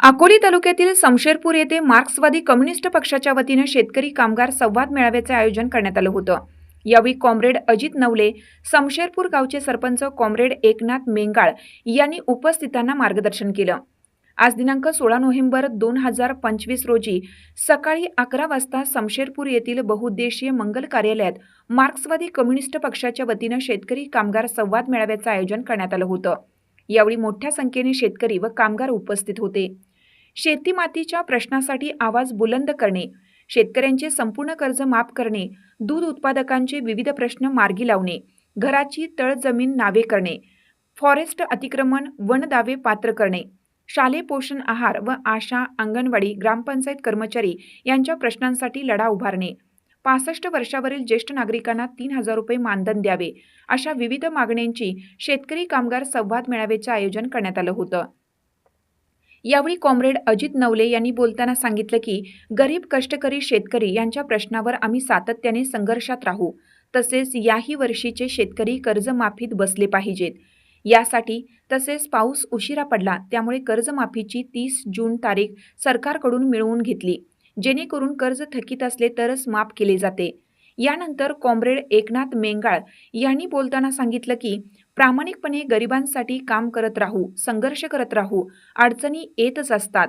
अकोली तालुक्यातील समशेरपूर येथे मार्क्सवादी कम्युनिस्ट पक्षाच्या वतीनं शेतकरी कामगार संवाद मेळाव्याचे आयोजन करण्यात आलं होतं. यावेळी कॉम्रेड अजित नवले समशेरपूर गावचे सरपंच कॉम्रेड एकनाथ मेंगाळ यांनी उपस्थितांना मार्गदर्शन केलं. आज दिनांक सोळा नोव्हेंबर दोन हजार पंचवीस रोजी सकाळी अकरा वाजता समशेरपूर येथील बहुउद्देशीय मंगल कार्यालयात मार्क्सवादी कम्युनिस्ट पक्षाच्या वतीनं शेतकरी कामगार संवाद मेळाव्याचं आयोजन करण्यात आलं होतं. यावेळी मोठ्या संख्येने शेतकरी व कामगार उपस्थित होते. शेती मातीच्या प्रश्नासाठी आवाज बुलंद करणे शेतकऱ्यांचे संपूर्ण कर्ज माफ करणे दूध उत्पादकांचे विविध प्रश्न मार्गी लावणे घराची तळजमीन नावे करणे फॉरेस्ट अतिक्रमण वन दावे पात्र करणे शालेय पोषण आहार व आशा अंगणवाडी ग्रामपंचायत कर्मचारी यांच्या प्रश्नांसाठी लढा उभारणे पासष्ट वर्षावरील ज्येष्ठ नागरिकांना तीन हजार रुपये मानधन द्यावे अशा विविध मागण्यांची शेतकरी कामगार संवाद मेळाव्याचे आयोजन करण्यात आलं होतं. यावेळी कॉम्रेड अजित नवले यांनी बोलताना सांगितलं की गरीब कष्टकरी शेतकरी यांच्या प्रश्नावर आम्ही सातत्याने संघर्षात राहू तसेच याही वर्षीचे शेतकरी कर्जमाफीत बसले पाहिजेत. यासाठी तसेच पाऊस उशिरा पडला त्यामुळे कर्जमाफीची तीस जून तारीख सरकारकडून मिळवून घेतली. जेणेकरून कर्ज थकीत असले तरच माफ केले जाते. यानंतर कॉम्रेड एकनाथ मेंगाळ यांनी बोलताना सांगितलं की प्रामाणिकपणे गरिबांसाठी काम करत राहू संघर्ष करत राहू अडचणी येतच असतात.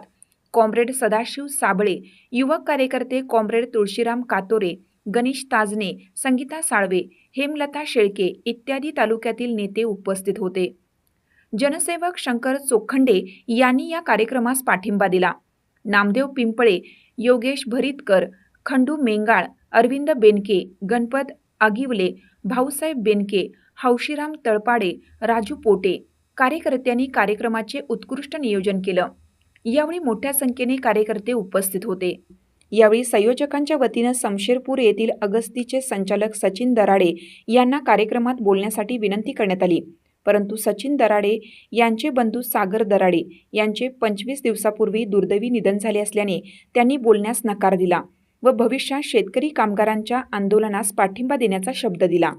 कॉम्रेड सदाशिव साबळे युवक कार्यकर्ते कॉम्रेड तुळशीराम कातोरे गणेश ताजने संगीता साळवे हेमलता शेळके इत्यादी तालुक्यातील नेते उपस्थित होते. जनसेवक शंकर चोखंडे यांनी या कार्यक्रमास पाठिंबा दिला. नामदेव पिंपळे योगेश भरीतकर खंडू मेंगाळ अरविंद बेनके गणपत आगिवले भाऊसाहेब बेनके हौशीराम तळपाडे राजू पोटे कार्यकर्त्यांनी कार्यक्रमाचे उत्कृष्ट नियोजन केलं. यावेळी मोठ्या संख्येने कार्यकर्ते उपस्थित होते. यावेळी संयोजकांच्या वतीनं समशेरपूर येथील अगस्तीचे संचालक सचिन दराडे यांना कार्यक्रमात बोलण्यासाठी विनंती करण्यात आली. परंतु सचिन दराडे यांचे बंधू सागर दराडे यांचे पंचवीस दिवसापूर्वी दुर्दैवी निधन झाले असल्याने त्यांनी बोलण्यास नकार दिला व भविष्यात शेतकरी कामगारांच्या आंदोलनास पाठिंबा देण्याचा शब्द दिला.